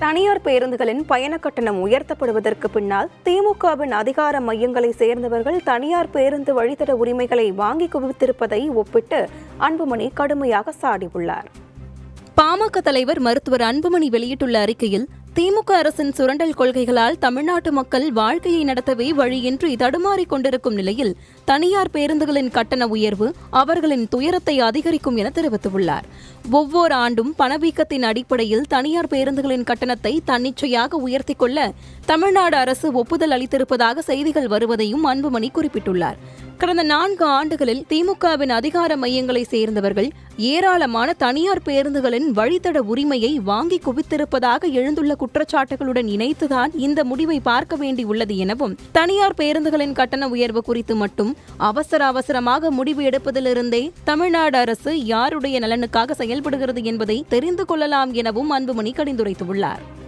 தனியார் பேருந்துகளின் பயண கட்டணம் உயர்த்தப்படுவதற்கு பின்னால் திமுகவின் அதிகார மையங்களை சேர்ந்தவர்கள் தனியார் பேருந்து வழித்தட உரிமைகளை வாங்கி குவித்திருப்பதை ஒப்பிட்டு அன்புமணி கடுமையாக சாடியுள்ளார். பாமக தலைவர் மருத்துவர் அன்புமணி வெளியிட்டுள்ள அறிக்கையில் திமுக அரசின் சுரண்டல் கொள்கைகளால் தமிழ்நாட்டு மக்கள் வாழ்க்கையை நடத்தவே வழியின்றி தடுமாறிக் கொண்டிருக்கும் நிலையில் தனியார் பேருந்துகளின் கட்டண உயர்வு அவர்களின் துயரத்தை அதிகரிக்கும் என தெரிவித்துள்ளார். ஒவ்வொரு ஆண்டும் பணவீக்கத்தின் அடிப்படையில் தனியார் பேருந்துகளின் கட்டணத்தை தன்னிச்சையாக உயர்த்திக் கொள்ள தமிழ்நாடு அரசு ஒப்புதல் அளித்திருப்பதாக செய்திகள் வருவதையும் அன்புமணி குறிப்பிட்டுள்ளார். கடந்த நான்கு ஆண்டுகளில் திமுகவின் அதிகார மையங்களை சேர்ந்தவர்கள் ஏராளமான தனியார் பேருந்துகளின் வழித்தட உரிமையை வாங்கி குவித்திருப்பதாக எழுந்துள்ள குற்றச்சாட்டுகளுடன் இணைத்துதான் இந்த முடிவை பார்க்க வேண்டியுள்ளது எனவும் தனியார் பேருந்துகளின் கட்டண உயர்வு குறித்து மட்டும் அவசர அவசரமாக முடிவு எடுப்பதிலிருந்தே தமிழ்நாடு அரசு யாருடைய நலனுக்காக செயல்படுகிறது என்பதை தெரிந்து கொள்ளலாம் எனவும் அன்புமணி கடிந்துரைத்துள்ளார்